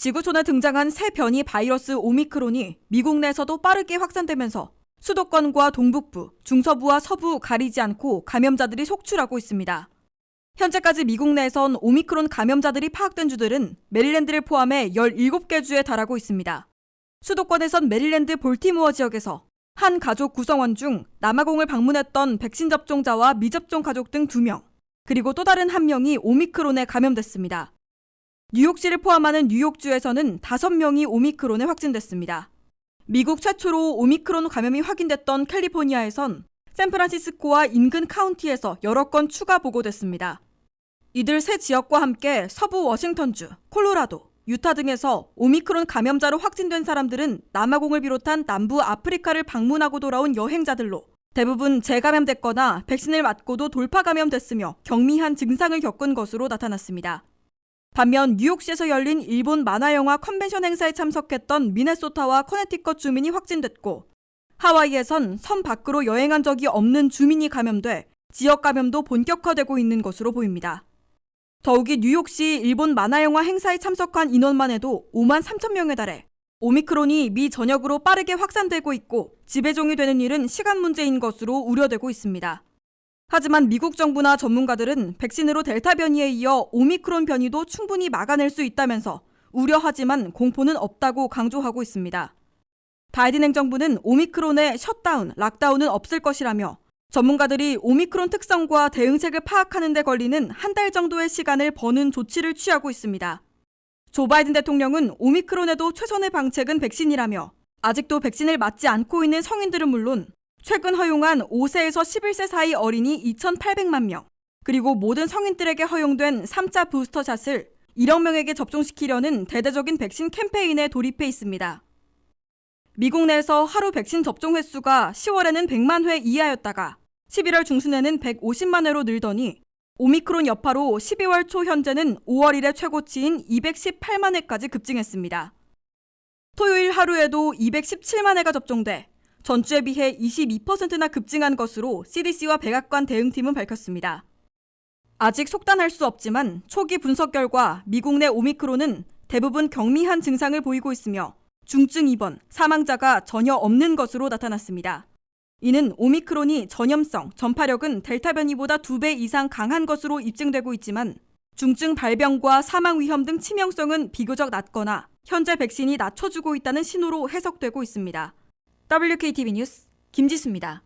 지구촌에 등장한 새 변이 바이러스 오미크론이 미국 내에서도 빠르게 확산되면서 수도권과 동북부, 중서부와 서부 가리지 않고 감염자들이 속출하고 있습니다. 현재까지 미국 내에선 오미크론 감염자들이 파악된 주들은 메릴랜드를 포함해 17개 주에 달하고 있습니다. 수도권에선 메릴랜드 볼티모어 지역에서 한 가족 구성원 중 남아공을 방문했던 백신 접종자와 미접종 가족 등 2명, 그리고 또 다른 한 명이 오미크론에 감염됐습니다. 뉴욕시를 포함하는 뉴욕주에서는 5명이 오미크론에 확진됐습니다. 미국 최초로 오미크론 감염이 확인됐던 캘리포니아에선 샌프란시스코와 인근 카운티에서 여러 건 추가 보고됐습니다. 이들 세 지역과 함께 서부 워싱턴주, 콜로라도, 유타 등에서 오미크론 감염자로 확진된 사람들은 남아공을 비롯한 남부 아프리카를 방문하고 돌아온 여행자들로 대부분 재감염됐거나 백신을 맞고도 돌파 감염됐으며 경미한 증상을 겪은 것으로 나타났습니다. 반면 뉴욕시에서 열린 일본 만화영화 컨벤션 행사에 참석했던 미네소타와 커네티컷 주민이 확진됐고 하와이에선 섬 밖으로 여행한 적이 없는 주민이 감염돼 지역 감염도 본격화되고 있는 것으로 보입니다. 더욱이 뉴욕시 일본 만화영화 행사에 참석한 인원만 해도 5만 3천 명에 달해 오미크론이 미 전역으로 빠르게 확산되고 있고 지배종이 되는 일은 시간 문제인 것으로 우려되고 있습니다. 하지만 미국 정부나 전문가들은 백신으로 델타 변이에 이어 오미크론 변이도 충분히 막아낼 수 있다면서 우려하지만 공포는 없다고 강조하고 있습니다. 바이든 행정부는 오미크론의 셧다운, 락다운은 없을 것이라며 전문가들이 오미크론 특성과 대응책을 파악하는 데 걸리는 한 달 정도의 시간을 버는 조치를 취하고 있습니다. 조 바이든 대통령은 오미크론에도 최선의 방책은 백신이라며 아직도 백신을 맞지 않고 있는 성인들은 물론 최근 허용한 5세에서 11세 사이 어린이 2,800만 명, 그리고 모든 성인들에게 허용된 3차 부스터 샷을 1억 명에게 접종시키려는 대대적인 백신 캠페인에 돌입해 있습니다. 미국 내에서 하루 백신 접종 횟수가 10월에는 100만 회 이하였다가 11월 중순에는 150만 회로 늘더니 오미크론 여파로 12월 초 현재는 5월 이래 최고치인 218만 회까지 급증했습니다. 토요일 하루에도 217만 회가 접종돼 전주에 비해 22%나 급증한 것으로 CDC와 백악관 대응팀은 밝혔습니다. 아직 속단할 수 없지만 초기 분석 결과 미국 내 오미크론은 대부분 경미한 증상을 보이고 있으며 중증 입원, 사망자가 전혀 없는 것으로 나타났습니다. 이는 오미크론이 전염성, 전파력은 델타 변이보다 2배 이상 강한 것으로 입증되고 있지만 중증 발병과 사망 위험 등 치명성은 비교적 낮거나 현재 백신이 낮춰주고 있다는 신호로 해석되고 있습니다. WKTV 뉴스 김지수입니다.